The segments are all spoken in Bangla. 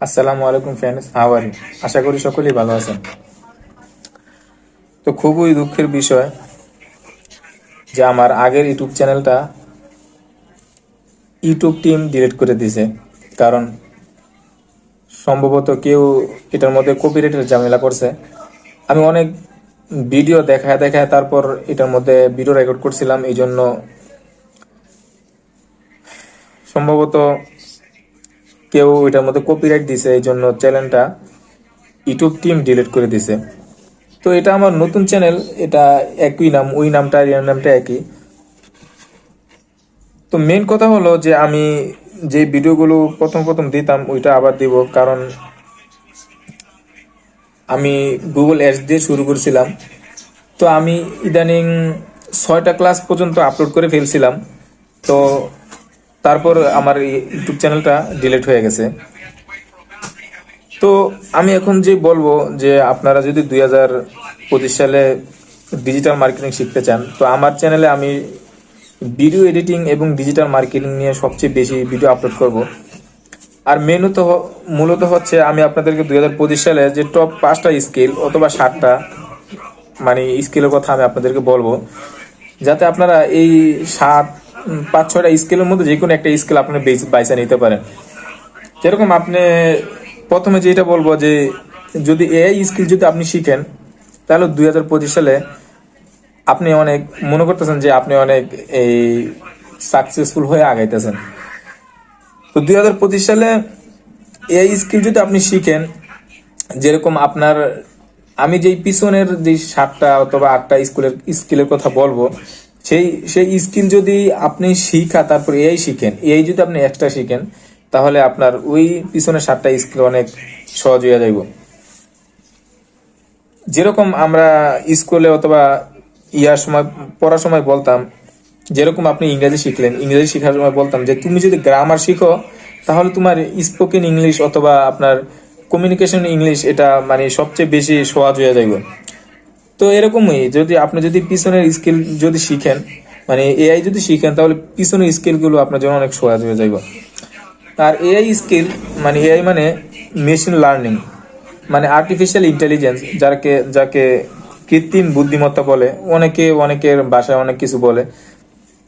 আসসালামু আলাইকুম ফ্রেন্ডস হাওয়ারি আশা করি সকলেই ভালো আছেন। তো খুবই দুঃখের বিষয় যে আমার আগের ইউটিউব চ্যানেলটা ইউটিউব টিম ডিলিট করে দিয়েছে। কারণ সম্ভবত কেউ এটার মধ্যে কপিরাইটের ঝামেলা করছে। আমি অনেক ভিডিও দেখায় দেখায় তারপর এটার মধ্যে ভিডিও রেকর্ড করছিলাম এই জন্য সম্ভবত কেউ এটার মধ্যে কপিরাইট দিছে, এই জন্য চ্যানেলটা ইউটিউব টিম ডিলিট করে দিছে। তো এটা আমার নতুন চ্যানেল এটা একই নাম, ওই নামটা এর নামটা একই। তো মেন কথা হলো যে আমি যে ভিডিওগুলো প্রথম প্রথম দিতাম, ওইটা আবার দিব, কারণ আমি গুগল অ্যাডস দিয়ে শুরু করেছিলাম। তো আমি ইদানিং ছয়টা ক্লাস পর্যন্ত আপলোড করে ফেলছিলাম। তো তারপর আমার ইউটিউব চ্যানেলটা ডিলিট হয়ে গেছে। তো আমি এখন যে বলব যে আপনারা যদি দুই হাজার পঁচিশ সালে ডিজিটাল মার্কেটিং শিখতে চান, তো আমার চ্যানেলে আমি ভিডিও এডিটিং এবং ডিজিটাল মার্কেটিং নিয়ে সবচেয়ে বেশি ভিডিও আপলোড করব। আর মেনুত মূলত হচ্ছে আমি আপনাদেরকে দুই হাজার পঁচিশ সালে যে টপ পাঁচটা স্কিল অথবা ষাটটা মানে স্কিলের কথা আমি আপনাদেরকে বলব। যাতে আপনারা এই সাত পাঁচ ছয়টা স্কেলের মধ্যে যে কোনো একটা স্কেল আপনি বাইসা নিতে পারেন। যেরকম আপনি প্রথমে যেটা বলব যে, যদি এআই স্কিল যদি আপনি শিখেন, তাহলে দুই হাজার পঁচিশ সালে আপনি অনেক মনে করতেছেন যে আপনি অনেক এই সাকসেসফুল হয়ে আগাইতেছেন। তো দুই হাজার পঁচিশ সালে এআই স্কিল যদি আপনি শিখেন, যেরকম আপনার আমি যেই পিছনের যে সাতটা অথবা আটটা স্কুলের স্কিলের কথা বলব সেই সেই স্কিল যদি আপনি শিখা, তারপর এআই শিখেন এআই যদি আপনি এক্সট্রা শিখেন, তাহলে আপনার ওই পিছনে সাতটা স্কিল অনেক সহজ হয়ে যাইব। যেরকম আমরা স্কুলে অথবা ইয়ার সময়, পড়ার সময় বলতাম, যেরকম আপনি ইংরেজি শিখলেন, ইংরেজি শেখার সময় বলতাম যে, তুমি যদি গ্রামার শিখো, তাহলে তোমার স্পোকেন ইংলিশ অথবা আপনার কমিউনিকেশন ইংলিশ এটা মানে সবচেয়ে বেশি সহজ হয়ে যাবে তো এরকমই, যদি আপনি যদি পিছনের স্কিল যদি শিখেন মানে এআই যদি শিখেন, তাহলে পিছনের স্কিলগুলো আপনার জন্য অনেক সহজ হয়ে যাবে আর এআই স্কিল মানে এআই মানে মেশিন লার্নিং মানে আর্টিফিশিয়াল ইন্টেলিজেন্স যাকে যাকে কৃত্রিম বুদ্ধিমত্তা বলে, অনেকে, অনেকের ভাষায় অনেক কিছু বলে।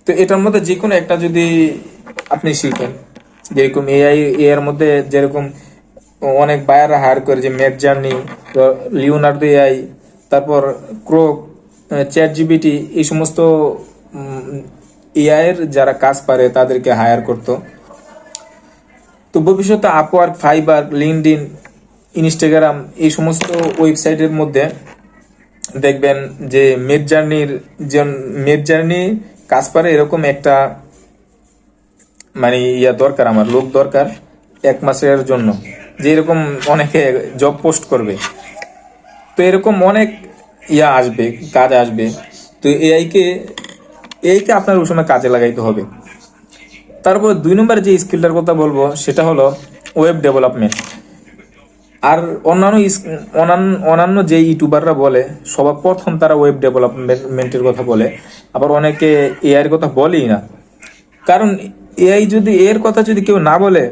তো এটার মধ্যে যে কোনো একটা যদি আপনি শিখেন, যেরকম এআই এর মধ্যে যেরকম অনেক বায়াররা হায়ার করে, যে ম্যাট জার্নি লিওনার্দো এআই তারপর ক্রোক চ্যাট জিবিটি এই সমস্ত এআই এর যারা কাজ পারে তাদেরকে হায়ার করতো। তো ভবিষ্যতে আপওয়ার্ক ফাইবার লিঙ্কডিন ইনস্টাগ্রাম এই সমস্ত ওয়েবসাইটের মধ্যে দেখবেন যে মেড জার্নির মেড জার্নি কাজ পারে এরকম একটা মানে ইয়া দরকার আমার, লোক দরকার এক মাসের জন্য। যে এরকম অনেকে জব পোস্ট করবে। তো এরকম অনেক ইয়া আসবে, কাজ আসবে। তো এআই কে এআই কে আপনার ওই কাজে লাগাইতে হবে। তারপর দুই নম্বর যে স্কিলটার কথা বলব, সেটা হলো ওয়েব ডেভেলপমেন্ট আর অন্যান্য অন্যান্য যে ইউটিউবাররা বলে, সবার প্রথম তারা ওয়েব ডেভেলপমেন্টের কথা বলে। আবার অনেকে এআই এর কথা বলেই না। কারণ এআই যদি এর কথা যদি কেউ না বলে,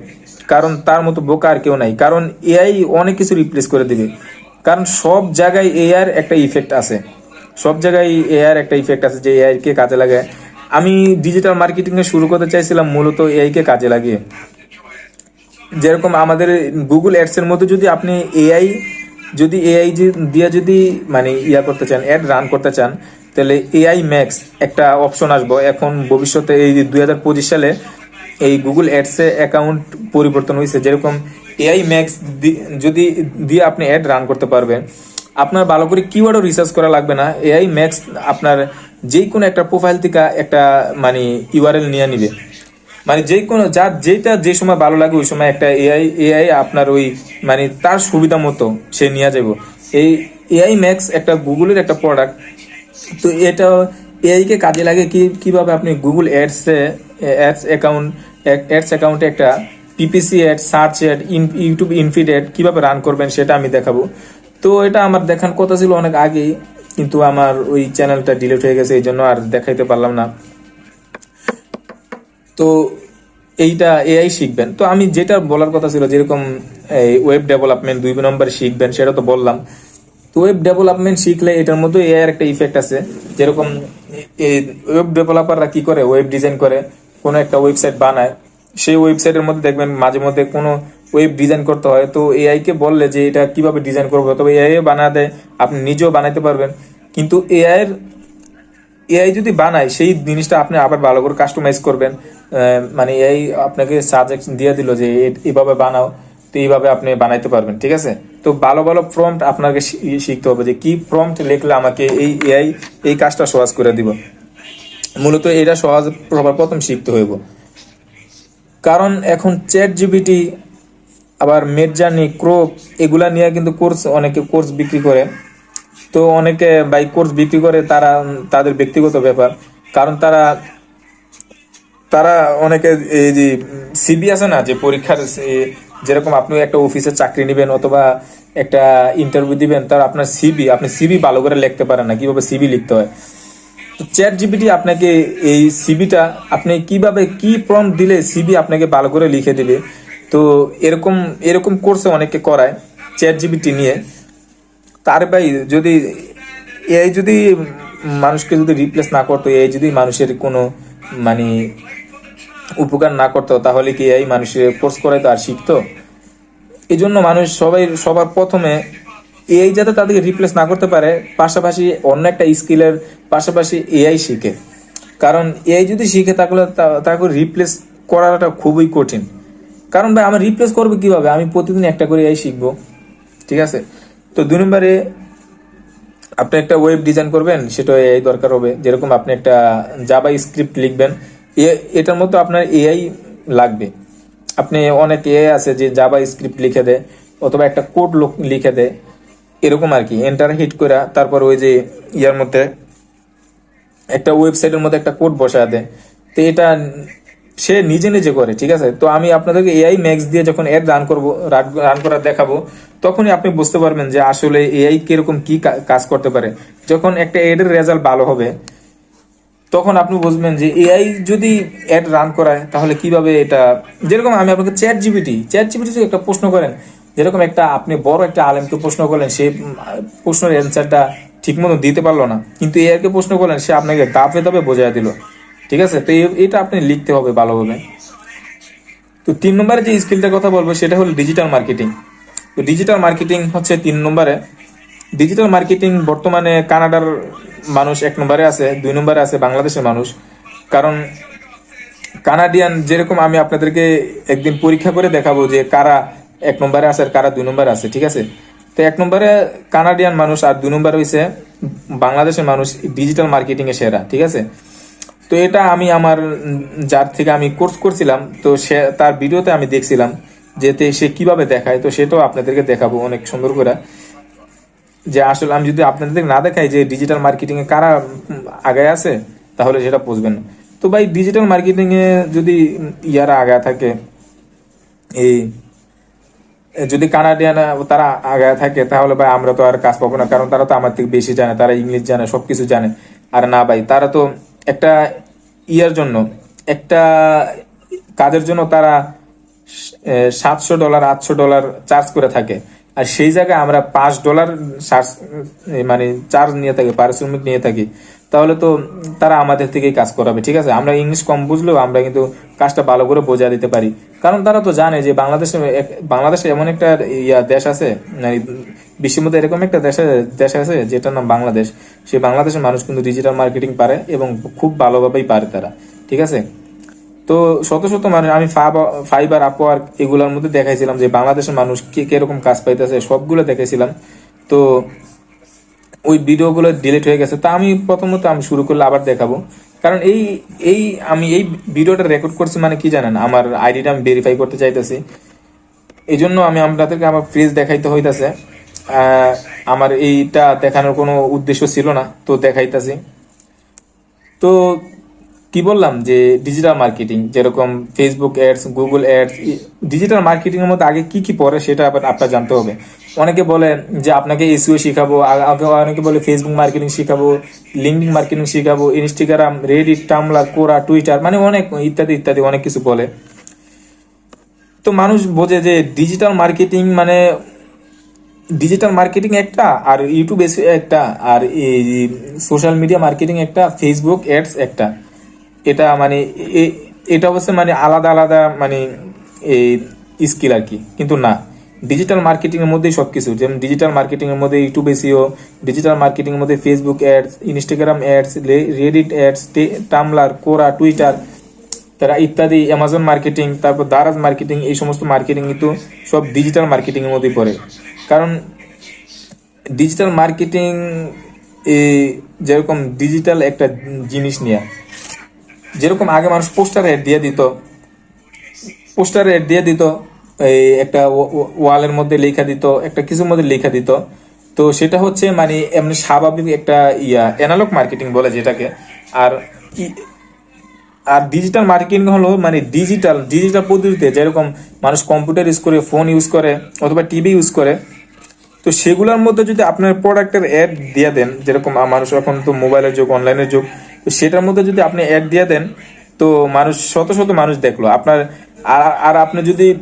কারণ তার মতো বোকা আর কেউ নাই। কারণ এআই অনেক কিছু রিপ্লেস করে দিবে। কারণ সব জায়গায় এআর একটা ইফেক্ট আছে। সব জায়গায় এআই এর একটা ইফেক্ট আছে যে এআই কে কাজে লাগায়। আমি ডিজিটাল মার্কেটিং এ শুরু করতে চাইছিলাম মূলত এআই কে কাজে লাগিয়ে। যেরকম আমাদের গুগল অ্যাডস এর মধ্যে যদি আপনি এআই যদি এআই দিয়ে যদি মানে ইয়া করতে চান অ্যাড রান করতে চান, তাহলে এআই ম্যাক্স একটা অপশন আসব। এখন ভবিষ্যতে এই দুই হাজার পঁচিশ সালে এই গুগল অ্যাডস অ্যাকাউন্ট পরিবর্তন হয়েছে যেরকম এআই ম্যাক্স যদি দিয়ে আপনি অ্যাড রান করতে পারবেন, আপনার ভালো করে কিওয়ার্ডও রিসার্চ করা লাগবে না। এআই ম্যাক্স আপনার যে কোনো একটা প্রোফাইল থেকে একটা মানে ইউআরএল নিয়ে নিবে। মানে যে কোনো যার যেটা যে সময় ভালো লাগে, ওই সময় একটা এআই এআই আপনার ওই মানে তার সুবিধা মতো সে নিয়ে যাব। এই এআই ম্যাক্স একটা গুগলের একটা প্রোডাক্ট তো এটা এআইকে কাজে লাগে কি, কীভাবে আপনি গুগল অ্যাডসে অ্যাডস অ্যাকাউন্ট অ্যাডস অ্যাকাউন্টে একটা PPC ad search ad YouTube infeed ad কীভাবে রান করবেন সেটা আমি দেখাবো। তো এটা আমার দেখার কথা ছিল অনেক আগেই, কিন্তু আমার ওই চ্যানেলটা ডিলিট হয়ে গেছে এই জন্য আর দেখাইতে পারলাম না। তো এইটা এআই শিখবেন। তো আমি যেটা বলার কথা ছিল, যেরকম ওয়েব ডেভেলপমেন্ট দুই নম্বরে শিখবেন, সেটা তো বললাম। তো ওয়েব ডেভেলপমেন্ট শিখলে এটার মধ্যে এআই এর একটা ইফেক্ট আছে। যেরকম ওয়েব ডেভেলপাররা কি করে ওয়েব ডিজাইন করে, কোনো একটা ওয়েবসাইট বানায়। সেই ওয়েবসাইটের মধ্যে দেখবেন মাঝে মধ্যে কোনো ওয়েব ডিজাইন করতে হয়। তো এআই কে বললে যে এটা কীভাবে ডিজাইন করব? তবে এআই বানা দেয়, আপনি নিজেও বানাইতে পারবেন। কিন্তু এআই এর এআই যদি বানায়, সেই জিনিসটা আপনি আবার ভালো করে কাস্টমাইজ করবেন। মানে এআই আপনাকে সাজেশন দিয়ে দিল যে এ- এইভাবে বানাও, তো এইভাবে আপনি বানাইতে পারবেন, ঠিক আছে? তো ভালো ভালো প্রম্পট আপনাকে শিখতে হবে যে কি প্রম্পট লিখলে আমাকে এই এআই এই কাজটা সহজ করে দিব। মূলত এটা সহজ প্রথম শিখতে হইব। কারণ এখন চ্যাট জিবিটি আবার মেডজার্নি ক্রোপ এগুলা নিয়ে কিন্তু কোর্স অনেকে কোর্স বিক্রি করে। তো অনেকে বাই কোর্স বিক্রি করে, তারা, তাদের ব্যক্তিগত ব্যাপার। কারণ তারা তারা অনেকে এই যে সিবি আছে না, যে পরীক্ষার যেরকম আপনি একটা অফিসে চাকরি নেবেন অথবা একটা ইন্টারভিউ দিবেন, তার আপনার সিবি আপনি সিবি ভালো করে লিখতে পারেন না, কীভাবে সিবি লিখতে হয়। চ্যাট জিপিটি আপনাকে এই সিবিটা আপনি কীভাবে কি প্রম দিলে সিবি আপনাকে ভালো করে লিখে দিবে? তো এরকম এরকম কোর্সে অনেকে করায় চ্যাট জিপিটি নিয়ে। তার ভাই যদি এআই যদি মানুষকে যদি রিপ্লেস না করতো এআই যদি মানুষের কোনো মানে উপকার না করতো, তাহলে কি এআই মানুষের কোর্স করাইতো আর শিখতো? এই জন্য মানুষ সবাই, সবার প্রথমে এআই যাতে তাদেরকে রিপ্লেস না করতে পারে, পাশাপাশি অন্য একটা স্কিলের পাশাপাশি এআই শিখে। কারণ এআই যদি শিখে, তাহলে তাকে রিপ্লেস করাটা খুবই কঠিন। কারণ ভাই, আমি রিপ্লেস করব কীভাবে? আমি প্রতিদিন একটা করে এআই শিখব। ঠিক আছে? তো দুই নম্বরে, আপনি একটা ওয়েব ডিজাইন করবেন সেটা এআই দরকার হবে। যেরকম আপনি একটা জাভা স্ক্রিপ্ট লিখবেন, এ- এটার মতো আপনার এআই লাগবে। আপনি অনেক এআই আছে যে জাভা স্ক্রিপ্ট লিখে দেয়, অথবা একটা কোড লিখে দেয়। এরকম আর কি। এন্টার হিট করে তারপর ওই যে ইয়ার মধ্যে একটা ওয়েবসাইটের মধ্যে একটা কোড বসায় দেয়। তো এটা সে নিজে নিজে করে, ঠিক আছে? তো আমি আপনাদেরকে এআই ম্যাক্স দিয়ে যখন এর রান করব রান করা দেখাবো, তখনই আপনি বুঝতে পারবেন যে আসলে এআই কীরকম কি কাজ করতে পারে। যখন একটা এডের রেজাল্ট ভালো হবে, তখন আপনি বুঝবেন যে এআই যদি অ্যাড রান করায়, তাহলে কীভাবে এটা যেরকম আমি আপনাকে চ্যাট জিবিটি চ্যাট জিবিটি একটা প্রশ্ন করেন যেরকম একটা আপনি বড় একটা আলেমকে প্রশ্ন করলেন সে উম, প্রশ্নের অ্যান্সারটা ঠিক মতো দিতে পারল না। কিন্তু এআই কে প্রশ্ন করলেন সে আপনাকে দাপে দাপে বোঝাই দিল। ঠিক আছে? তো এ- এটা আপনি লিখতে হবে ভালোভাবে। তো তিন নম্বরে যে স্কিলটার কথা বলব সেটা হলো ডিজিটাল মার্কেটিং। তো ডিজিটাল মার্কেটিং হচ্ছে তিন নম্বরে। ডিজিটাল মার্কেটিং বর্তমানে কানাডার মানুষ এক নম্বরে আছে দুই নম্বরে আছে বাংলাদেশের মানুষ। কারণ কানাডিয়ান যেরকম আমি আপনাদেরকে একদিন পরীক্ষা করে দেখাবো যে কারা এক নম্বরে আছে আর কারা দুই নম্বরে আছে, ঠিক আছে? তো এক নম্বরে কানাডিয়ান মানুষ আর দুই নম্বরে হয়েছে বাংলাদেশের মানুষ ডিজিটাল মার্কেটিং এ সেরা, ঠিক আছে? তো এটা আমি আমার যার থেকে আমি কোর্স করছিলাম, তো সে তার ভিডিওতে আমি দেখছিলাম যেতে সে কীভাবে দেখায়, তো সেটাও আপনাদেরকে দেখাবো অনেক সুন্দর করে। যে আসলে আমি যদি আপনাদের না দেখাই যে ডিজিটাল মার্কেটিং এ কারা আগায় আছে, তাহলে সেটা বুঝবেন তো ভাই, ডিজিটাল মার্কেটিং এ যদি ইয়ারা আগায় থাকে, এই যদি কানাডিয়ান তারা আগায় থাকে, তাহলে ভাই আমরা তো আর কাজ পাবো না, কারণ তারা তো আমার থেকে বেশি জানে, তারা ইংলিশ জানে, সবকিছু জানে। আর না ভাই, তারা তো একটা ইয়ার জন্য, একটা কাজের জন্য তারা সাতশো ডলার, আটশো ডলার চার্জ করে থাকে। আর সেই জায়গায় আমরা পাঁচ ডলার মানে চার্জ নিয়ে থাকি, পারিশ্রমিক নিয়ে থাকি। তাহলে তো তারা আমাদের থেকেই কাজ করাবে, ঠিক আছে? আমরা ইংলিশ কম বুঝলেও আমরা কিন্তু কাজটা ভালো করে বোঝা দিতে পারি। কারণ তারা তো জানে যে বাংলাদেশে বাংলাদেশে এমন একটা ইয়া দেশ আছে মানে বিশ্বের মধ্যে এরকম একটা দেশে, দেশ আছে যেটার নাম বাংলাদেশ। সেই বাংলাদেশের মানুষ কিন্তু ডিজিটাল মার্কেটিং পারে এবং খুব ভালোভাবেই পারে তারা, ঠিক আছে? তো শত শত মানুষ, আমি ফাইবার, আপওয়ার্ক এগুলোর মধ্যে দেখাইছিলাম যে বাংলাদেশের মানুষ কে কীরকম কাজ পাইতেছে, সবগুলো দেখাইছিলাম। তো ওই ভিডিওগুলো ডিলিট হয়ে গেছে, তা আমি প্রথমত আমি শুরু করলে আবার দেখাবো। কারণ এই এই আমি এই ভিডিওটা রেকর্ড করছি মানে কি জানেন, আমার আইডিটা আমি ভেরিফাই করতে চাইতেছি। এই জন্য আমি আপনাদেরকে আমার ফ্রিজ দেখাইতে হইতাছে। আমার এইটা দেখানোর কোনো উদ্দেশ্য ছিল না, তো দেখাইতাছি। তো কি বললাম যে ডিজিটাল মার্কেটিং যেরকম Facebook ads Google ads digital marketing এর মধ্যে আগে কি কি পড়ে সেটা আবার আপনার জানতে হবে। অনেকে বলে যে আপনাকে এসিও শিখাবো অনেকে বলে ফেসবুক মার্কেটিং শিখাবো লিঙ্কডিং মার্কেটিং শিখাবো Instagram Reddit Tumblr Quora Twitter মানে অনেক ইত্যাদি ইত্যাদি অনেক কিছু বলে। তো মানুষ বোঝে যে ডিজিটাল মার্কেটিং মানে ডিজিটাল মার্কেটিং একটা, আর ইউটিউব একটা, আর এই সোশ্যাল মিডিয়া মার্কেটিং একটা ফেসবুক অ্যাডস একটা। এটা মানে এটা অবশ্য মানে আলাদা আলাদা মানে এই স্কিল আর কি, কিন্তু না। ডিজিটাল মার্কেটিং এর মধ্যেই সবকিছু। যেমন ডিজিটাল মার্কেটিং এর মধ্যে ইউটিউব এসিও ডিজিটাল মার্কেটিং এর মধ্যে Facebook ads Instagram ads Reddit ads Tumblr Quora Twitter তারা ইত্যাদি অ্যামাজন মার্কেটিং তারপর দারাজ মার্কেটিং এই সমস্ত মার্কেটিং কিন্তু সব ডিজিটাল মার্কেটিং এর মধ্যেই পড়ে। কারণ ডিজিটাল মার্কেটিং যেরকম ডিজিটাল একটা জিনিস নিয়ে, যেরকম আগে মানুষ পোস্টার অ্যাড দিয়ে দিত পোস্টার অ্যাড দিয়ে দিত এই একটা ওয়ালের মধ্যে লেখা দিত, একটা কিছুর মধ্যে লেখা দিত। তো সেটা হচ্ছে মানে এমনি স্বাভাবিক একটা ইয়া অ্যানালগ মার্কেটিং বলে যেটাকে। আর আর ডিজিটাল মার্কেটিং হলো মানে ডিজিটাল ডিজিটাল পদ্ধতিতে যেরকম মানুষ কম্পিউটার ইউজ করে ফোন ইউজ করে, অথবা টিভি ইউজ করে। তো সেগুলোর মধ্যে যদি আপনার প্রোডাক্টের অ্যাড দিয়ে দেন, যেরকম মানুষ এখন তো মোবাইলের যুগ অনলাইনের যুগ, তো সেটার মধ্যে যদি আপনি অ্যাড দিয়ে দেন, তো মানুষ, শত শত মানুষ দেখল। আপনার, আর- আর আপনি যদি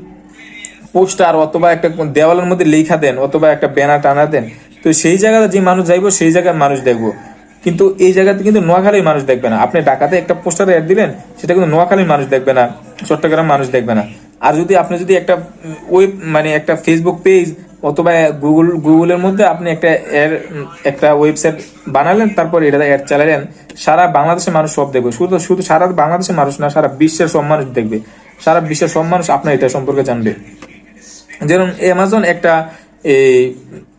পোস্টার অথবা একটা দেওয়ালের মধ্যে লেখা দেন অথবা একটা ব্যানার টানা দেন, তো সেই জায়গাতে যে মানুষ যাইবো, সেই জায়গায় মানুষ দেখব। কিন্তু এই জায়গাতে কিন্তু নোয়াখালীর মানুষ দেখবে না। আপনি ঢাকাতে একটা পোস্টার অ্যাড দিলেন, সেটা কিন্তু নোয়াখালীর মানুষ দেখবে না চট্টগ্রাম মানুষ দেখবে না। আর যদি আপনি যদি একটা ওয়েব মানে একটা ফেসবুক পেজ অথবা গুগল গুগলের মধ্যে আপনি একটা এর একটা ওয়েবসাইট বানালেন, তারপর এটা অ্যাড চালালেন, সারা বাংলাদেশের মানুষ সব দেখবে। শুধু শুধু সারা বাংলাদেশের মানুষ না, সারা বিশ্বের সব মানুষ দেখবে। সারা বিশ্বের সব মানুষ আপনার এটা সম্পর্কে জানবে। যেমন অ্যামাজন একটা এই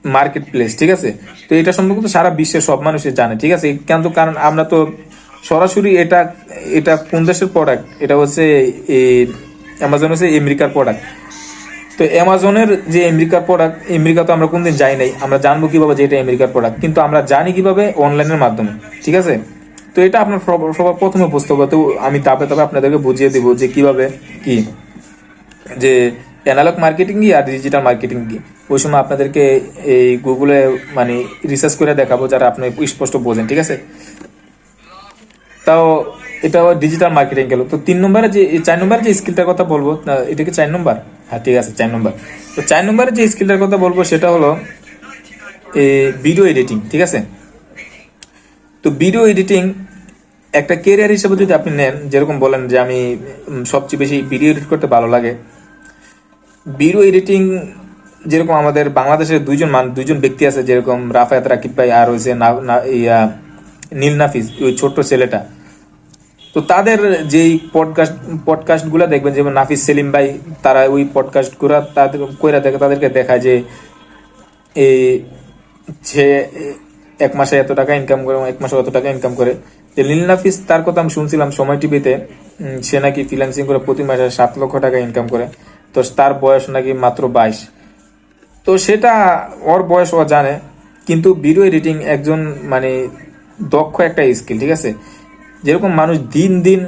মার্কেট প্লেস ঠিক আছে? তো এটা সম্পর্কে সারা বিশ্বের সব মানুষই জানে, ঠিক আছে? কিন্তু কারণ আমরা তো সরাসরি এটা এটা কোন দেশের প্রোডাক্ট এটা হচ্ছে অ্যামাজন হচ্ছে আমেরিকার প্রোডাক্ট তো অ্যামাজনের যে আমেরিকার প্রোডাক্ট আমেরিকা তো আমরা কোনদিন যাই নাই, আমরা জানব কীভাবে যে এটা আমেরিকার প্রোডাক্ট কিন্তু আমরা জানি কীভাবে অনলাইনের মাধ্যমে, ঠিক আছে? তো এটা আপনার সব- সবার প্রথমে বুঝতে হবে, তো আমি তাপে তাপে আপনাদেরকে বুঝিয়ে দিব যে কীভাবে কি, যে অ্যানালগ মার্কেটিং কি আর ডিজিটাল মার্কেটিং ওই সময় আপনাদেরকে এই গুগলে মানে রিসার্চ করে দেখাবো যারা আপনি স্পষ্ট বোঝেন, ঠিক আছে? তাও এটা ডিজিটাল মার্কেটিং গেল। তো তিন নম্বরে যে চার নম্বরে যে স্কিলটার কথা বলব এটা কি চার নম্বর? হ্যাঁ ঠিক আছে, চার নম্বর। তো চার নম্বরে যে স্কিলটার কথা বলব, সেটা হলো ভিডিও এডিটিং ঠিক আছে? তো ভিডিও এডিটিং একটা কেরিয়ার হিসেবে যদি আপনি নেন, যেরকম বলেন যে আমি সবচেয়ে বেশি ভিডিও এডিট করতে ভালো লাগে ভিডিও এডিটিং যেরকম আমাদের বাংলাদেশের দুইজন মান দুইজন ব্যক্তি আছে যেরকম রাফায়াত রাকিব ভাই আর হয়েছে ইয়া, নীল নাফিস ওই ছোট্ট ছেলেটা। তো তাদের যেই পডকাস্ট পডকাস্টগুলা দেখবেন যেমন নাফিস সেলিম ভাই তারা ওই পডকাস্টগুলা তাদের কইরা দেখে তাদেরকে দেখায় যে এই সে এক মাসে এত টাকা ইনকাম করে এক মাসে অত টাকা ইনকাম করে। যে নীল নাফিস তার কথা আমি শুনছিলাম সময় টিভিতে সে নাকি ফ্রিল্যান্সিং করে প্রতি মাসে সাত লক্ষ টাকা ইনকাম করে। তো তার বয়স নাকি মাত্র বাইশ। তো সেটা ওর বয়স, ও জানে। কিন্তু ভিডিও এডিটিং একজন মানে দক্ষ একটা স্কিল ঠিক আছে? যেরকম মানুষ দিন দিন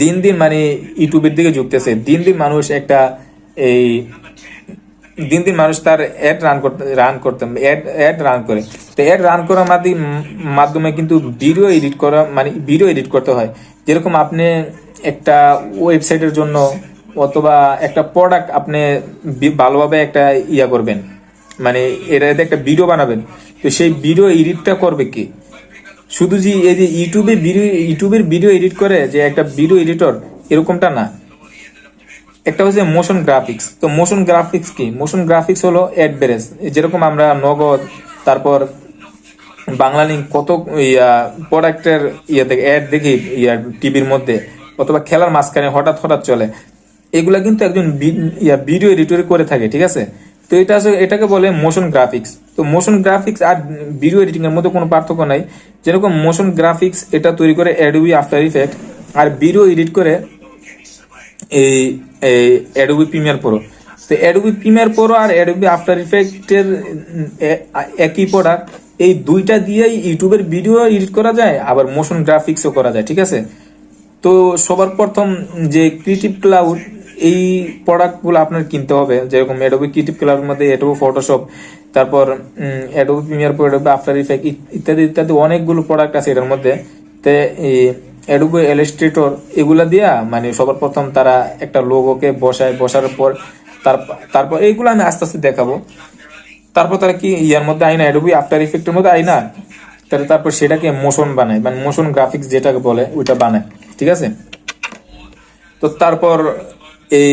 দিন দিন মানে ইউটিউবের দিকে ঝুঁকতেছে। দিন দিন মানুষ একটা এই, দিন দিন মানুষ তার অ্যাড রান করতে রান করতে অ্যাড অ্যাড রান করে। তো অ্যাড রান করার মাধ্যমে মাধ্যমে কিন্তু ভিডিও এডিট করা মানে ভিডিও এডিট করতে হয়। যেরকম আপনি একটা ওয়েবসাইটের জন্য অথবা একটা প্রোডাক্ট আপনি ভালোভাবে একটা ইয়া করবেন। মানে এটাতে একটা ভিডিও বানাবেন। তো সেই ভিডিও এডিটটা করবে কি? শুধু যে এই যে ইউটিউবে ভিডিও ইউটিউবের ভিডিও এডিট করে যে একটা ভিডিও এডিটর এরকমটা না। একটা হচ্ছে মোশন গ্রাফিক্স তো মোশন গ্রাফিক্স কি? মোশন গ্রাফিক্স হলো অ্যাড বেরেস যেরকম আমরা নগদ, তারপর বাংলা লিঙ্ক কত ইয়া প্রোডাক্টের ইয়ে দেখে অ্যাড দেখি, ইয়া টিভির মধ্যে। অথবা খেলার মাঝখানে হঠাৎ হঠাৎ চলে। এগুলা কিন্তু একজন ভিডিও এডিটর করে থাকে, ঠিক আছে? তো এটা আসলে এটাকে বলে মোশন গ্রাফিক্স তো মোশন গ্রাফিক্স আর ভিডিও এডিটিং এর মধ্যে কোনো পার্থক্য নাই। যেরকম মোশন গ্রাফিক্স এটা তৈরি করে অ্যাডোবি আফটার ইফেক্ট আর ভিডিও এডিট করে এই এই অ্যাডোবি প্রিমিয়ার প্রো তো অ্যাডোবি প্রিমিয়ার প্রো আর অ্যাডোবি আফটার ইফেক্টের একই প্রোডাক্ট এই দুইটা দিয়েই ইউটিউবের ভিডিও এডিট করা যায়, আবার মোশন গ্রাফিক্সও করা যায়, ঠিক আছে? তো সবার প্রথম যে ক্রিয়েটিভ ক্লাউড এই প্রোডাক্টগুলো আপনার কিনতে হবে। যেরকম অ্যাডোবি ক্রিয়েটিভ ক্লাউডের মধ্যে অ্যাডোবি ফটোশপ তারপর Adobe Premiere Pro Adobe After Effect ইত্যাদি ইত্যাদি অনেকগুলো প্রোডাক্ট আছে এটার মধ্যে। তে অ্যাডোবে ইলাস্ট্রেটর এগুলা দিয়া মানে সবার প্রথম তারা একটা লোগোকে বসায়, বসার পর তার, তারপর এইগুলো আমি আস্তে আস্তে দেখাবো। তারপর তারা কি, ইয়ার মধ্যে আইনা অ্যাডোবি আফটার ইফেক্টের মধ্যে আইনা তাহলে তারপর সেটাকে মোশন বানায় মানে মোশন গ্রাফিক্স যেটাকে বলে, ওইটা বানায়, ঠিক আছে? তো তারপর এই,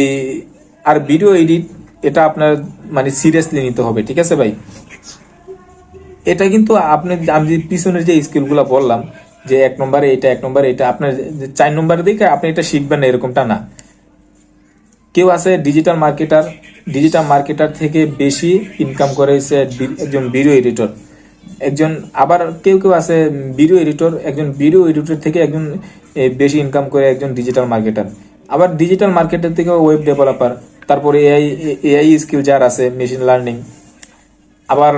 আর ভিডিও এডিট এটা আপনার মানে সিরিয়াসলি নিতে হবে, ঠিক আছে ভাই? এটা কিন্তু আপনি, আমি যে পিছনের যে স্কিলগুলো বললাম, যে এক নম্বরে এটা, এক নম্বরে এটা, আপনার চার নম্বরে দেখে আপনি এটা শিখবেন না, এরকমটা না। কেউ আছে ডিজিটাল মার্কেটার ডিজিটাল মার্কেটার থেকে বেশি ইনকাম করে হচ্ছে একজন ভিডিও এডিটর একজন, আবার কেউ কেউ আছে ভিডিও এডিটর একজন ভিডিও এডিটর থেকে একজন বেশি ইনকাম করে একজন ডিজিটাল মার্কেটার আবার ডিজিটাল মার্কেটের থেকে ওয়েব ডেভেলপার তারপরে এআই এআই স্কিল যার আছে মেশিন লার্নিং আবার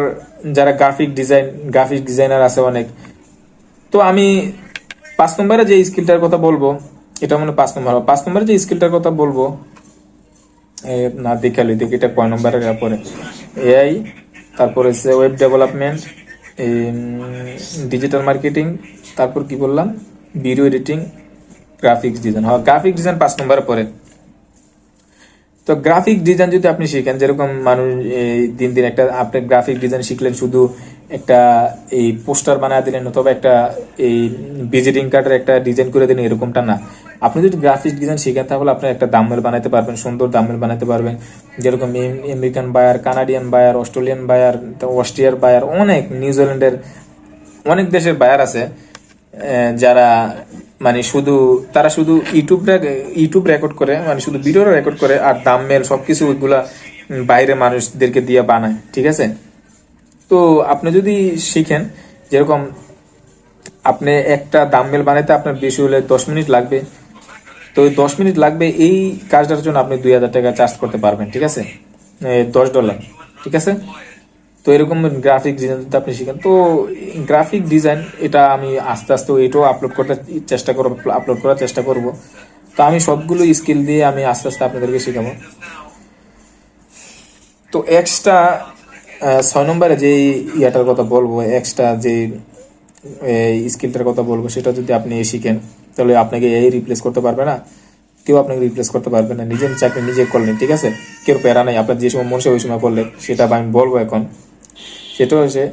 যারা গ্রাফিক ডিজাইন গ্রাফিক ডিজাইনার আছে অনেক। তো আমি পাঁচ নম্বরে যে স্কিলটার কথা বলব, এটা মানে পাঁচ নম্বর। পাঁচ নম্বরে যে স্কিলটার কথা বলব না দেখালি দেখি এটা কয় নম্বরের পরে এআই তারপরে হচ্ছে ওয়েব ডেভেলপমেন্ট ডিজিটাল মার্কেটিং তারপর কি বললাম? ভিডিও এডিটিং গ্রাফিক্স ডিজাইন হ্যাঁ গ্রাফিক ডিজাইন পাঁচ নম্বরের পরে। তো গ্রাফিক ডিজাইন যদি আপনি শিখেন, যেরকম মানুষ দিন দিন একটা আপনি গ্রাফিক ডিজাইন শিখলেন, শুধু একটা, এই পোস্টার বানায় দিলেন, অথবা একটা, এই ভিজিটিং কার্ডের একটা ডিজাইন করে দিলেন, এরকমটা না। আপনি যদি গ্রাফিক ডিজাইন শিখেন, তাহলে আপনি একটা দামেল বানাতে পারবেন, সুন্দর দামেল বানাতে পারবেন। যেরকম American buyer Canadian buyer Australian buyer অস্ট্রিয়ার বায়ার অনেক নিউজিল্যান্ডের অনেক দেশের বায়ার আছে যারা মানে শুধু, তারা শুধু ইউটিউব ইউটিউব রেকর্ড করে মানে শুধু ভিডিও রেকর্ড করে, আর দাম মেল সবকিছু ওইগুলা বাইরে মানুষদেরকে দিয়ে বানায়, ঠিক আছে? তো আপনি যদি শিখেন, যেরকম আপনি একটা দামমেল বানাইতে আপনার বেশি হলে দশ মিনিট লাগবে, তো ওই দশ মিনিট লাগবে, এই কাজটার জন্য আপনি দুই হাজার টাকা চার্জ করতে পারবেন, ঠিক আছে? দশ ডলার ঠিক আছে? তো এরকম গ্রাফিক ডিজাইন যদি আপনি শিখেন, তো গ্রাফিক ডিজাইন এটা আমি আস্তে আস্তে এটাও আপলোড করতে চেষ্টা করব আপলোড করার চেষ্টা করব। তো আমি সবগুলো স্কিল দিয়ে আমি আস্তে আস্তে আপনাদেরকে শেখাবো। তো এক্সট্রা ছয় নম্বরে যে ইয়াটার কথা বলব এক্সট্রা যে স্কিলটার কথা বলব, সেটা যদি আপনি শিখেন, তাহলে আপনাকে এই রিপ্লেস করতে পারবে না। কেউ আপনাকে রিপ্লেস করতে পারবে না। নিজের চাকরি নিজে করলেন, ঠিক আছে? কেউ প্যারা নাই। আপনার যে সময় মন ওই সময় করলে সেটা আমি বলব এখন। সেটা হচ্ছে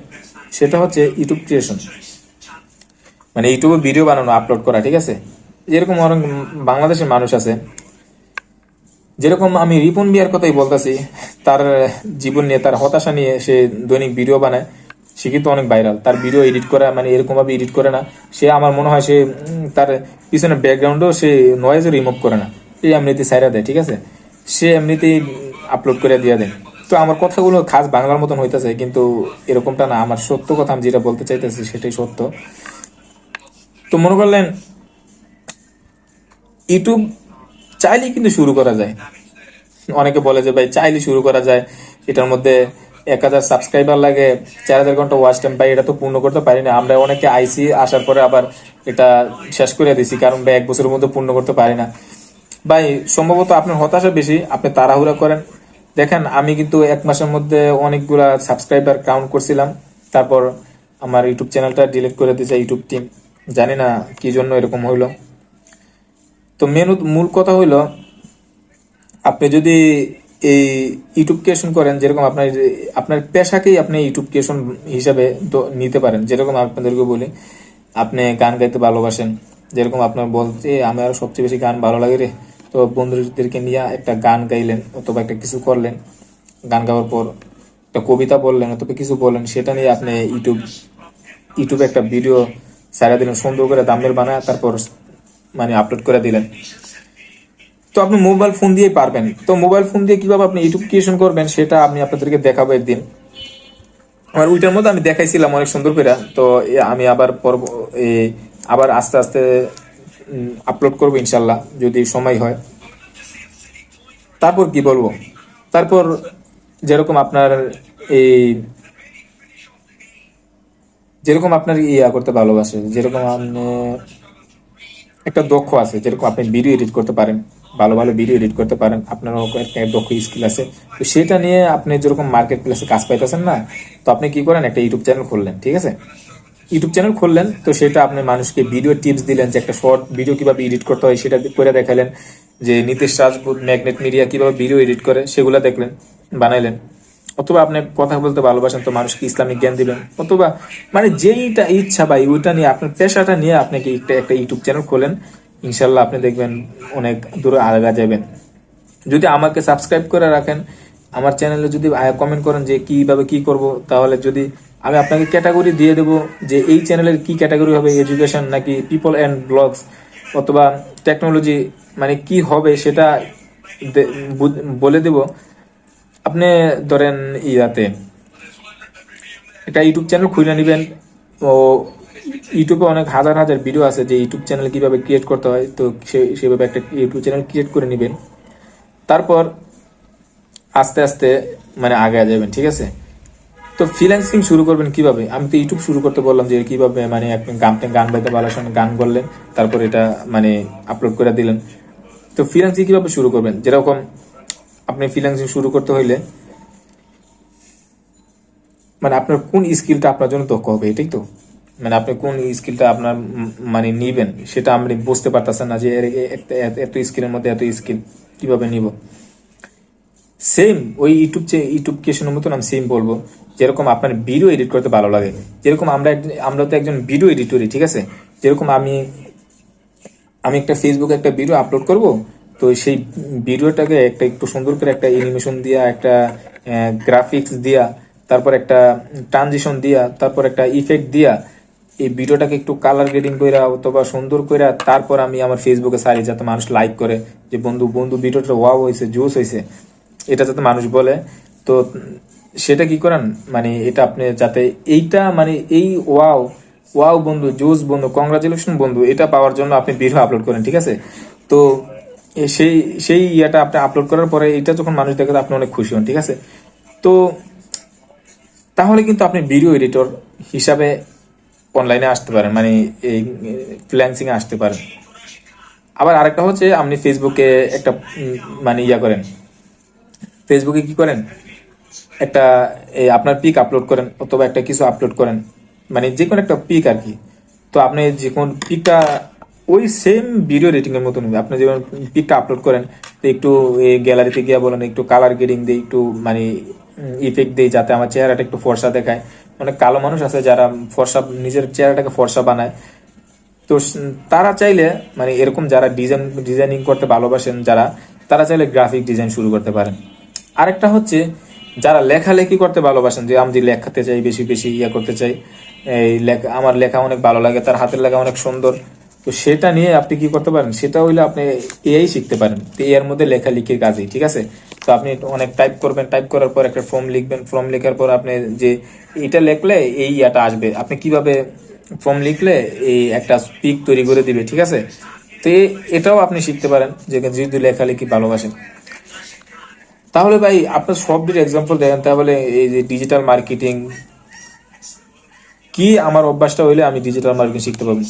সেটা হচ্ছে ইউটিউব ক্রিয়েশন মানে ইউটিউবে ভিডিও বানানো আপলোড করা, ঠিক আছে? যেরকম অনেক বাংলাদেশের মানুষ আছে, যেরকম আমি রিপন বিয়ার কথাই বলতেছি, তার জীবন নিয়ে, তার হতাশা নিয়ে সে দৈনিক ভিডিও বানায়, সে কিন্তু অনেক ভাইরাল তার ভিডিও এডিট করা মানে এরকম ভাবে এডিট করে না। সে আমার মনে হয় সে তার পিছনে ব্যাকগ্রাউন্ডও সে নয়েজ রিমুভ করে না। সে এমনিতে সাইরা দেয়, ঠিক আছে? সে এমনিতেই আপলোড করে দিয়ে দেয়। তো আমার কথাগুলো খাস বাংলার মতন হইতেছে, কিন্তু এরকমটা না। আমার সত্য কথা আমি যেটা বলতে চাইতেছি সেটাই সত্য। তো মনে করলেন, ইউটিউব চাইলেই কিন্তু শুরু করা যায়। অনেকে বলে যে, ভাই, চাইলে শুরু করা যায়। এটার মধ্যে এক হাজার সাবস্ক্রাইবার লাগে, চার হাজার ঘণ্টা ওয়াচ টাইম পাই এটা তো পূর্ণ করতে পারি না। আমরা অনেকে আইসি, আসার পরে আবার এটা শেষ করে দিছি, কারণ ভাই, এক বছরের মধ্যে পূর্ণ করতে পারি না। ভাই, সম্ভবত আপনার হতাশা বেশি, আপনি তাড়াহুড়া করেন। দেখেন, আমি কিন্তু এক মাসের মধ্যে অনেকগুলা সাবস্ক্রাইবার কাউন্ট করছিলাম। তারপর আমার ইউটিউব চ্যানেলটা ডিলিট করে দিয়েছে ইউটিউব টিম জানি না কি জন্য এরকম হইল। তো মেন মূল কথা হইল, আপনি যদি এই ইউটিউব ক্রিয়েশন করেন, যেরকম আপনার আপনার পেশাকেই আপনি ইউটিউব ক্রিয়েশন হিসাবে নিতে পারেন। যেরকম আপনাদেরকে বলি, আপনি গান গাইতে ভালোবাসেন। যেরকম আপনার বলতে আমার সবচেয়ে বেশি গান ভালো লাগে রে। তো বন্ধুদেরকে নিয়ে একটা গান গাইলেন অথবা একটা কিছু করলেন। গান গাওয়ার পর একটা কবিতা বললেন অথবা কিছু বললেন সেটা নিয়ে আপনি ইউটিউব ইউটিউবে একটা ভিডিও সারা দিলেন সুন্দর করে দামের বানায় তারপর মানে আপলোড করে দিলেন। তো আপনি মোবাইল ফোন দিয়ে পারবেন। তো মোবাইল ফোন দিয়ে কীভাবে আপনি ইউটিউব ক্রিয়েশন করবেন সেটা আমি আপনাদেরকে দেখাবো একদিন। আমার ওইটার মধ্যে আমি দেখাইছিলাম অনেক সুন্দর করে। তো আমি আবার পর্ব এ, আবার আস্তে আস্তে আপলোড করব ইনশাল্লাহ, যদি সময় হয়। তারপর কি বলব? তারপর যেরকম আপনার এই, যেরকম আপনার ইয়া করতে ভালোবাসে, যেরকম আপনি, একটা দক্ষ আছে, যেরকম আপনি ভিডিও এডিট করতে পারেন, ভালো ভালো ভিডিও এডিট করতে পারেন, আপনারও একটা দক্ষ স্কিল আছে। তো সেটা নিয়ে আপনি যেরকম মার্কেট প্লেসে কাজ পাইতেছেন না, তো আপনি কি করেন, একটা ইউটিউব চ্যানেল খুললেন, ঠিক আছে? ইউটিউব চ্যানেল খুললেন, তো সেটা আপনি মানুষকে ভিডিও টিপস দিলেন যে একটা শর্ট ভিডিও কীভাবে এডিট করতে হয় সেটা করে দেখালেন, যে নীতিশ রাজপুত ম্যাগনেট মিডিয়া কীভাবে ভিডিও এডিট করে সেগুলো দেখলেন, বানাইলেন। অথবা আপনি কথা বলতে ভালোবাসেন তো মানুষকে ইসলামিক জ্ঞান দিবেন, অথবা মানে যেইটা ইচ্ছা ভাই ওইটা নিয়ে আপনার পেশাটা নিয়ে আপনাকে একটা একটা ইউটিউব চ্যানেল খোলেন, ইনশাল্লাহ আপনি দেখবেন অনেক দূরে আগা যাবেন। যদি আমাকে সাবস্ক্রাইব করে রাখেন, আমার চ্যানেলে যদি কমেন্ট করেন যে কীভাবে কি করব, তাহলে যদি আমি আপনাকে ক্যাটাগরি দিয়ে দেব যে এই চ্যানেলের কি ক্যাটাগরি হবে এডুকেশন নাকি পিপল অ্যান্ড ব্লগস অথবা টেকনোলজি মানে কি হবে সেটা বলে দেব। আপনি ধরেন ইয়াতে একটা ইউটিউব চ্যানেল খুলে নেবেন, ও ইউটিউবে অনেক হাজার হাজার ভিডিও আছে যে ইউটিউব চ্যানেল কীভাবে ক্রিয়েট করতে হয়, তো সেভাবে একটা ইউটিউব চ্যানেল ক্রিয়েট করে নেবেন। তারপর আস্তে আস্তে মানে আগে যাবেন, ঠিক আছে? তো ফ্রিল্যান্সিং শুরু করবেন কীভাবে? আমি তো ইউটিউব শুরু করতে বললাম যে কীভাবে মানে আপনি গান গান বাইতে ভালো সঙ্গে গান করলেন, তারপর এটা মানে আপলোড করে দিলেন। তো ফ্রিল্যান্সিং কীভাবে শুরু করবেন? যেরকম আপনি ফ্রিল্যান্সিং শুরু করতে হইলে মানে আপনার কোন স্কিলটা আপনার জন্য দক্ষ হবে, এটাই তো। মানে আপনি কোন স্কিলটা আপনার মানে নিবেন, সেটা আপনি বুঝতে পারতেছেন না যে এত- স্কিলের মধ্যে এত স্কিল কীভাবে নিব। সেম ওই ইউটিউব চে- ইউটিউব কেশনের মতন আমি সেম বলব। যেরকম আপনার ভিডিও এডিট করতে ভালো লাগে, যেরকম আমরা আমরা তো একজন ভিডিও এডিটরি ঠিক আছে? যেরকম আমি আমি একটা ফেসবুকে একটা ভিডিও আপলোড করব, তো সেই ভিডিওটাকে একটা একটু সুন্দর করে একটা অ্যানিমেশন দিয়া, একটা গ্রাফিক্স দিয়া, তারপর একটা ট্রানজিশন দিয়া, তারপর একটা ইফেক্ট দিয়া, এই ভিডিওটাকে একটু কালার গ্রেডিং কইরা, অথবা সুন্দর কইরা, তারপর আমি আমার ফেসবুকে সারি যাতে মানুষ লাইক করে, যে বন্ধু বন্ধু ভিডিওটা ওয়াও হয়েছে জোস হয়েছে এটা যাতে মানুষ বলে। তো সেটা কি করেন? মানে এটা আপনি যাতে এইটা মানে এই ওয়াও ওয়াও বন্ধু, জোস বন্ধু কংগ্রাচুলেশন বন্ধু, এটা পাওয়ার জন্য আপনি ভিডিও আপলোড করেন, ঠিক আছে? তো সেই সেই ইয়াটা আপনি আপলোড করার পরে এটা যখন মানুষ দেখে, আপনি অনেক খুশি হন, ঠিক আছে? তো তাহলে কিন্তু আপনি ভিডিও এডিটর হিসাবে অনলাইনে আসতে পারেন মানে এই ফ্রিল্যান্সিং এ আসতে পারেন। আবার আরেকটা হচ্ছে, আপনি ফেসবুকে একটা মানে ইয়া করেন। ফেসবুকে কি করেন? একটা আপনার পিক আপলোড করেন অথবা একটা কিছু আপলোড করেন। মানে যে কোনো একটা পিক আর কি তো আপনি যে কোন পিকটা ওই সেম ভিডিও রেটিং এর মতন। আপনি যেমন পিকটা আপলোড করেন, তো একটু গ্যালারিতে গিয়ে বলেন, একটু কালার গ্রেডিং দিই, একটু মানে ইফেক্ট দিই, যাতে আমার চেহারাটা একটু ফর্সা দেখায়। অনেক কালো মানুষ আছে যারা ফর্সা, নিজের চেহারাটাকে ফর্সা বানায়। তো তারা চাইলে মানে এরকম যারা ডিজাইন ডিজাইনিং করতে ভালোবাসেন যারা, তারা চাইলে গ্রাফিক ডিজাইন শুরু করতে পারেন। আরেকটা হচ্ছে যারা লেখালেখি করতে ভালোবাসেন, যে আমি লেখাতে চাই, বেশি বেশি ইয়ে করতে চাই, এই লেখা, আমার লেখা অনেক ভালো লাগে, তার হাতের লেখা অনেক সুন্দর। তো সেটা নিয়ে আপনি কি করতে পারেন? সেটা হইলে আপনি এআই শিখতে পারেন। তো এর মধ্যে লেখালেখির কাজই, ঠিক আছে? তো আপনি অনেক টাইপ করবেন টাইপ করার পর একটা ফর্ম লিখবেন ফর্ম লেখার পর আপনি যে এটা লিখলে এই ইয়াটা আসবে। আপনি কীভাবে ফর্ম লিখলে এই একটা স্পিক তৈরি করে দিবে, ঠিক আছে? তো এটাও আপনি শিখতে পারেন, যে যদি লেখালেখি ভালোবাসেন। তাহলে ভাই, আপনার সবটির এক্সাম্পল দেখেন। তাহলে এই যে ডিজিটাল মার্কেটিং কি আমার অভ্যাসটা হইলে আমি ডিজিটাল মার্কেটিং শিখতে পারব?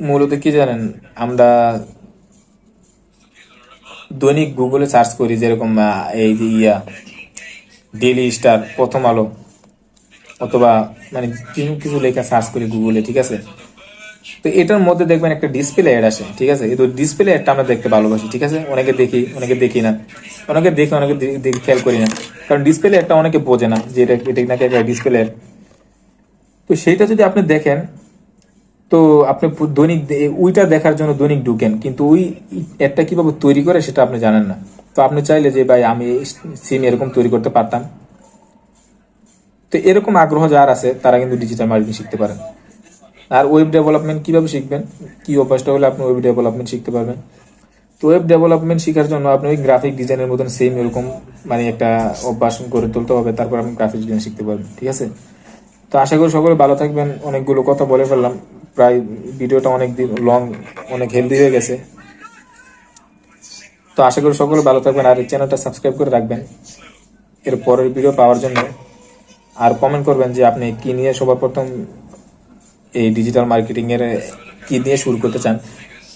মূলত কি জানেন, আমরা দৈনিক গুগলে সার্চ করি, যেরকম এই যে ইয়া ডেইলি স্টার প্রথম আলো, অথবা মানে কিছু কিছু লেখা সার্চ করি গুগলে, ঠিক আছে? তো এটার মধ্যে দেখবেন একটা ডিসপ্লে অ্যাড আসে, ঠিক আছে? এই ডিসপ্লে অ্যাডটা আমরা দেখতে ভালোবাসি, ঠিক আছে? অনেকে দেখি অনেকে দেখি না। অনেকে দেখি অনেকে দেখি খেয়াল করি না। কারণ ডিসপ্লে একটা অনেকে বোঝে না যে এটা এটা নাকি একটা ডিসপ্লে তো সেইটা যদি আপনি দেখেন, তো আপনি দৈনিক ওইটা দেখার জন্য দৈনিক ঢুকেন। কিন্তু ওই একটা কীভাবে তৈরি করে সেটা আপনি জানেন না। তো আপনি চাইলে যে, ভাই, আমি সিম এরকম তৈরি করতে পারতাম। তো এরকম আগ্রহ যার আছে, তারা কিন্তু ডিজিটাল মার্কেটিং শিখতে পারেন। আর ওয়েব ডেভেলপমেন্ট কীভাবে শিখবেন? কি অভ্যাসটা হলে আপনি ওয়েব ডেভেলপমেন্ট শিখতে পারবেন? তো ওয়েব ডেভেলপমেন্ট শেখার জন্য আপনি ওই গ্রাফিক ডিজাইনের মতন সেম এরকম মানে একটা অভ্যাস করে তুলতে হবে, তারপর আপনি গ্রাফিক ডিজাইন শিখতে পারবেন, ঠিক আছে? তো আশা করি সকলে ভালো থাকবেন, অনেকগুলো কথা বলে ফেললাম, প্রায় ভিডিওটা অনেক দিন লং অনেক হেলদি হয়ে গেছে। তো আশা করি সকলে ভালো থাকবেন, আর এই চ্যানেলটা সাবস্ক্রাইব করে রাখবেন, এর পরের ভিডিও পাওয়ার জন্য। আর কমেন্ট করবেন যে আপনি কি নিয়ে সবার প্রথম এই ডিজিটাল মার্কেটিং এর কি দিয়ে শুরু করতে চান?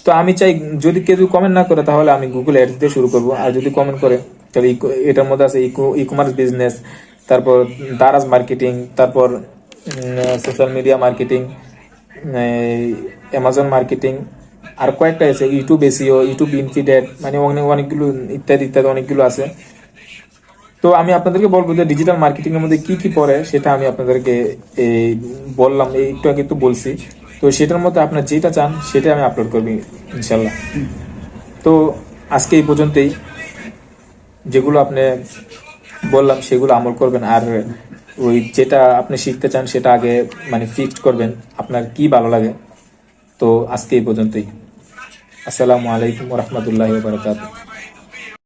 তো আমি চাই যদি কেউ কমেন্ট না করে তাহলে আমি গুগল অ্যাডস দিয়ে শুরু করব। আর যদি কমেন্ট করে, তাহলে ইকো- এটার মধ্যে আছে ই কমার্স বিজনেস তারপর দারাজ মার্কেটিং তারপর social media marketing Amazon marketing আর কয়েকটা আছে ইউটিউব এসিও ইউটিউব ইনফিডেট মানে অনেক, অনেকগুলো, ইত্যাদি ইত্যাদি অনেকগুলো আছে। তো আমি আপনাদেরকে বলব যে ডিজিটাল মার্কেটিং এর মধ্যে কি কি পড়ে সেটা আমি আপনাদেরকে এই বললাম, এই একটু আগে তো বলছি। তো সেটার মধ্যে আপনার যেটা চান সেটা আমি আপলোড করবি ইনশাল্লাহ তো আজকে এই পর্যন্তই। যেগুলো আপনি বললাম সেগুলো আমল করবেন আর ওই যেটা আপনি শিখতে চান সেটা আগে মানে ফিক্সড করবেন, আপনার কি ভালো লাগে। তো আজকে এই পর্যন্তই। আসসালামু আলাইকুম রহমতুল্লাহ বারকাতুহ।